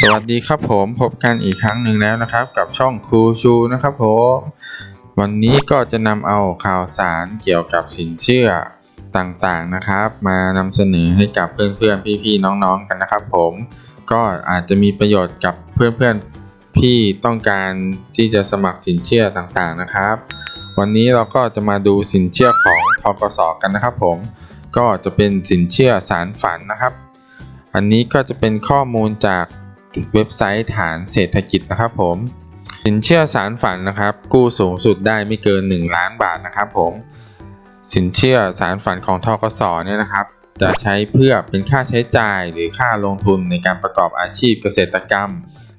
สวัสดีครับผมพบกันอีกครั้งหนึ่งแล้วนะครับ กับช่องครูชูนะครับผมวันนี้ก็จะนำเอาข่าวสารเกี่ยวกับสินเชื่อต่างๆนะครับ มานำเสนอให้กับเพื่อนๆพี่ๆน้องๆกันนะครับ ผมก็อาจจะมีประโยชน์กับเพื่อนๆที่ต้องการที่จะสมัครสินเชื่อต่างๆนะครับ วันนี้เราก็จะมาดูสินเชื่อของทกสกันนะครับ ผมก็จะเป็นสินเชื่อสารฝันนะครับ อันนี้ก็จะเป็นข้อมูลจาก เว็บไซต์ฐานเศรษฐกิจนะครับผมสินเชื่อสารฝันนะครับ กู้สูงสุดได้ไม่เกิน 1 ล้านบาทนะครับผมสินเชื่อสารฝันของทกสเนี่ยนะครับจะใช้เพื่อเป็นค่าใช้จ่ายหรือค่าลงทุนในการประกอบอาชีพเกษตรกรรม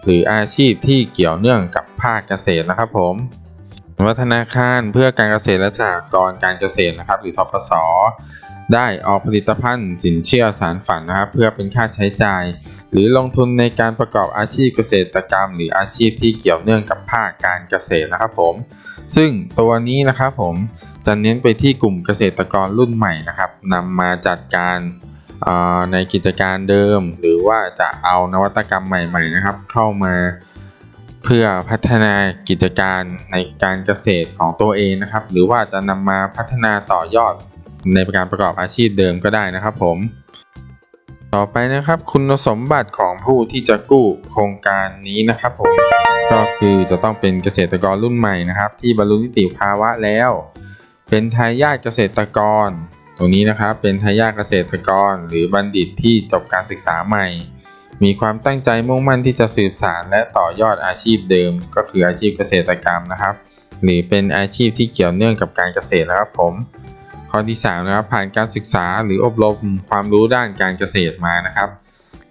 หรืออาชีพที่เกี่ยวเนื่องกับภาคเกษตรนะครับผมวัฒนาคารเพื่อการเกษตรและสหกรณ์การเกษตรนะครับ หรือทกส ได้ออกผลิตภัณฑ์สินเชื่อสารฝันนะครับเพื่อเป็นค่าใช้จ่าย หรือลงทุนในการประกอบอาชีพเกษตรกรรม หรืออาชีพที่เกี่ยวเนื่องกับภาคการเกษตรนะครับผม ซึ่งตัวนี้นะครับผมจะเน้นไปที่กลุ่มเกษตรกรรุ่นใหม่นะครับนำมาจัดการในกิจการเดิม หรือว่าจะเอานวัตกรรมใหม่ๆนะครับ เข้ามาเพื่อพัฒนากิจการในการเกษตรของตัวเองนะครับ หรือว่าจะนำมาพัฒนาต่อยอด ในการประกอบอาชีพเดิมก็ได้นะครับผม ต่อไปนะครับ คุณสมบัติของผู้ที่จะกู้โครงการนี้นะครับผม ก็คือจะต้องเป็นเกษตรกรรุ่นใหม่นะครับ ที่บรรลุนิติภาวะแล้ว เป็นทายาทเกษตรกร ตรงนี้นะครับเป็นทายาทเกษตรกร หรือบัณฑิตที่จบการศึกษาใหม่มีความตั้งใจมุ่งมั่นที่จะสืบสานและต่อยอดอาชีพเดิม ก็คืออาชีพเกษตรกรรมนะครับ หรือเป็นอาชีพที่เกี่ยวเนื่องกับการเกษตรนะครับผม ข้อที่3นะครับผ่านการศึกษาหรืออบรมความรู้ด้านการเกษตรมานะครับ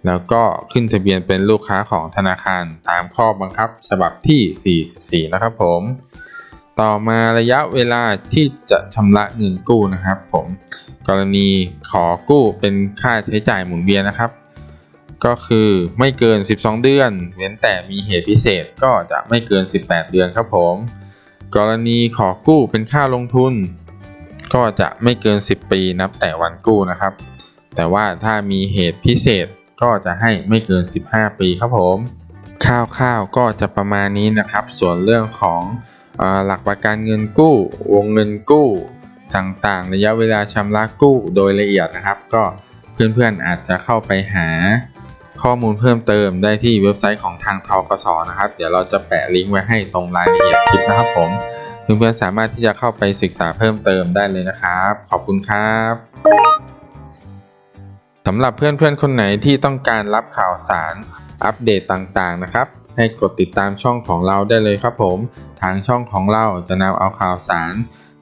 แล้วก็ขึ้นทะเบียนเป็นลูกค้าของธนาคารตามข้อบังคับฉบับที่ 44 นะครับผม ต่อมาระยะเวลาที่จะชำระเงินกู้นะครับ ผมกรณีขอกู้เป็นค่าใช้จ่ายหมุนเวียนนะครับ ก็คือไม่เกิน 12 เดือน เว้นแต่มีเหตุพิเศษก็จะไม่เกิน 18 เดือนครับผม กรณีขอกู้เป็นค่าลงทุน ก็จะไม่เกิน 10 ปีนับแต่วันกู้นะครับ แต่ว่าถ้ามีเหตุพิเศษก็จะให้ไม่เกิน 15 ปีครับผมคร่าวๆก็จะประมาณนี้นะครับ ส่วนเรื่องของอหลักประกันเงินกู้ วงเงินกู้ต่างๆ ระยะเวลาชำระกู้โดยละเอียดนะครับ ก็เพื่อนๆอาจจะเข้าไปหาข้อมูลเพิ่มเติมได้ที่เว็บไซต์ของทางทกสนะครับ เดี๋ยวเราจะแปะลิงก์ไว้ให้ตรงรายละเอียดคลิปนะครับผม เพื่อนๆสามารถที่จะเข้าไปศึกษาเพิ่มเติมได้เลยนะครับ ขอบคุณครับสำหรับเพื่อนๆคนไหนที่ต้องการรับข่าวสารอัปเดตต่างๆนะครับ ให้กดติดตามช่องของเราได้เลยครับผม ทางช่องของเราจะนำเอาข่าวสาร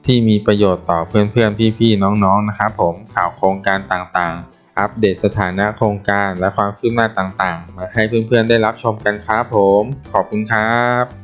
ที่มีประโยชน์ต่อเพื่อนๆ พี่ๆ น้องๆ นะครับผม ข่าวโครงการต่างๆ อัปเดตสถานะโครงการและความคืบหน้าต่างๆ มาให้เพื่อนๆ ได้รับชมกันครับผม ขอบคุณครับ